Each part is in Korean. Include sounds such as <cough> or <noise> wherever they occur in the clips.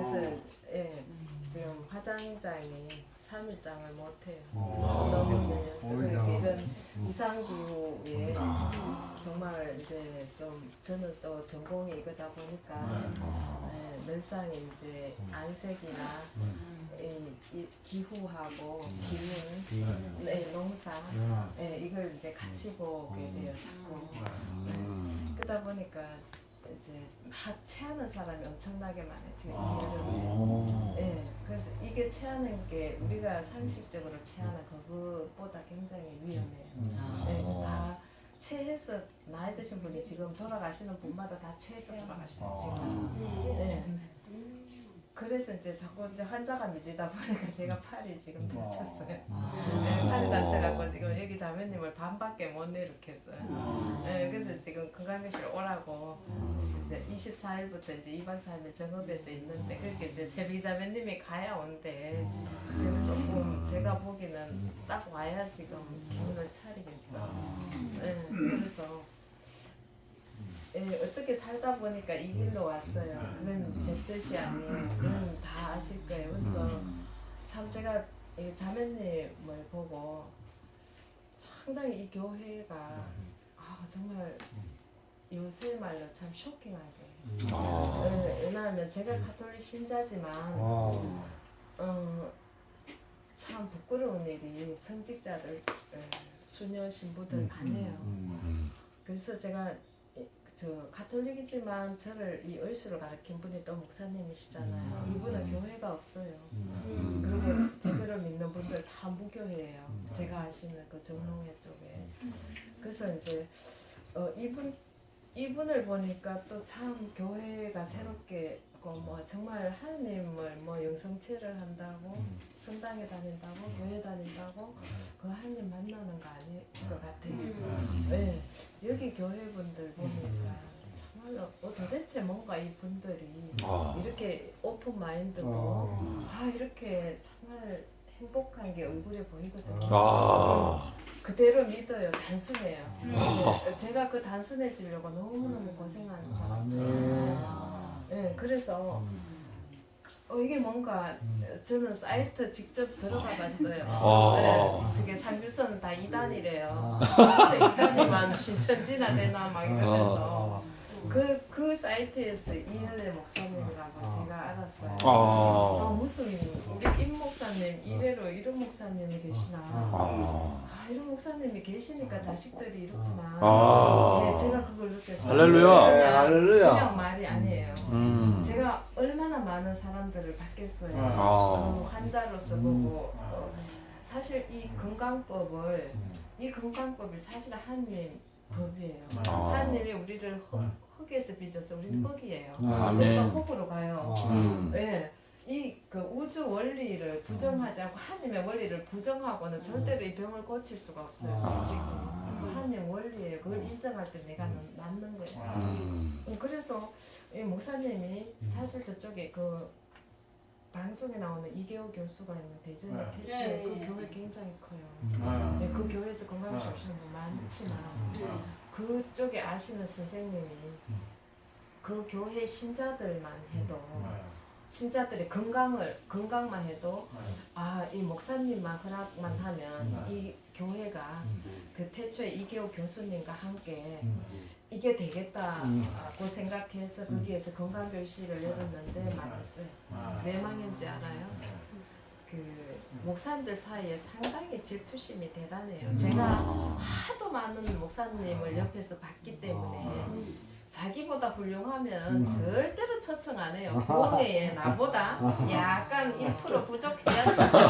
그래서 예, 지금 화장장이 3일장을 못해요. 어. 너무 밀려서. 그렇게 이런 이상기후에 정말 이제 좀 저는 또 전공이 이거다 보니까 예, 늘상 이제 안색이나 이, 이 기후하고 기운, 네, 농사. 예, 이걸 이제 같이 보게 돼요 자꾸. 네. 그러다 보니까 이제 막 체하는 사람이 엄청나게 많아요 지금 이 여름에. 예, 그래서 이게 체하는 게 우리가 상식적으로 체하는 그것보다 굉장히 위험해요. 예, 다 체해서 나이 드신 분이 지금 돌아가시는 분마다 다 체해서 돌아가시는 지금. 예. 그래서 이제 자꾸 이제 환자가 밀리다 보니까 제가 팔이 지금 다쳤어요. 네, 팔이 여기 자매님을 반밖에 못 내놓겠어요. 네, 그래서 지금 건강교실 오라고 이제 24일부터 이제 2박 3일 정업에서 있는데 그렇게 이제 세비 자매님이 가야 온대. 지금 조금 제가 보기는 딱 와야 지금 기운을 차리겠어. 네, 그래서 예, 어떻게 살다 보니까 이 길로 왔어요. 그건 제 뜻이 아니에요. 그건 다 아실 거예요. 그래서 참 제가 이 자매님을 보고 상당히 이 교회가 아 정말 요새 말로 참 쇼킹하게. 예, 왜냐하면 제가 카톨릭 신자지만 어, 참 부끄러운 일이 성직자들 예, 수녀 신부들 많아요. 그래서 제가 이- 저 가톨릭이지만 저를 이 의수를 가르친 분이 또 목사님이시잖아요. 음. 이분은 교회가 없어요. 그리고 제대로 믿는 분들 다 무교회예요. 제가 아시는 그 정롱회 쪽에. 그래서 이제 어, 이분 이분을 보니까 또 참 교회가 새롭게 그뭐 정말 하나님을 뭐 영성체를 한다고 성당에 다닌다고 교회 다닌다고 그 하나님 만나는 거 아닐 것 같아요. 네, 여기 교회분들 보니까 정말로 어, 도대체 뭔가 이 분들이 이렇게 오픈 마인드고 아. 이렇게 정말 행복한 게 얼굴에 보이거든요. 아, 그대로 믿어요. 단순해요. 네, 제가 그 단순해지려고 너무너무 고생하는 사람처럼. 네, 그래서 어, 이게 뭔가 저는 사이트 직접 들어가 봤어요. 아. 네, 저게 상주선은 다 2단이래요. 그래서 2단이만 신천지나 되나 막 이러면서 그, 그 사이트에서 이현래 목사님이라고 제가 알았어요. 아, 아, 무슨 우리 임 목사님 이래로 이런 목사님이 계시나. 아, 아 이런 목사님이 계시니까 자식들이 이렇구나. 아. 네, 제가 그걸 느꼈어요. 할렐루야. 네, 할렐루야. 그냥 말이 아니에요. 음, 제가 얼마나 많은 사람들을 받겠어요. 아. 어, 환자로서 보고 어, 사실 이 건강법을 이 건강법이 사실 하나님 법이에요. 아. 하나님이 우리를 흙, 흙에서 빚어서 우리는 흙이에요. 아멘. 흙과 흙으로 가요. 음, 예. 이 그 우주 원리를 부정하지 않고 하나님의 원리를 부정하고는 절대로 이 병을 고칠 수가 없어요. 솔직히. 그 하나님 원리예요. 그걸 인정할 때 내가 는- 낫는 거예요. 음, 음, 그래서 이 목사님이 사실 저쪽에 그 방송에 나오는 이계호 교수가 있는 대전의 네. 태초에 예, 그 예, 교회 예. 굉장히 커요. 네, 그 교회에서 건강식 오시는 분 많지만 그쪽에 아시는 선생님이 그 교회 신자들만 해도 신자들의 건강을 건강만 해도 아 이 목사님만 허락만 하면 이 교회가 그 태초에 이계호 교수님과 함께 이게 되겠다고 생각해서 거기에서 건강 교실을 열었는데 망했어요. 왜 망했는지 알아요? 그 목사님들 사이에 상당히 질투심이 대단해요. 제가 하도 많은 목사님을 옆에서 봤기 때문에 자기보다 훌륭하면 절대로 초청 안 해요. <laughs> 교회에 나보다 약간 1% 부족해야 초청.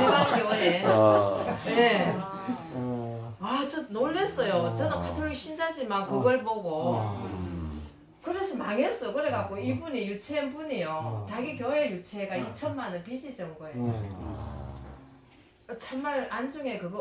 일반 교회. 아, 네. 아, 저 놀랬어요. 저는 가톨릭 신자지만 그걸 보고. 그래서 망했어. 그래갖고 이분이 유치한 분이요. 자기 교회 유치회가 2천만 원 빚이 진 거예요. 참말 안중에 그거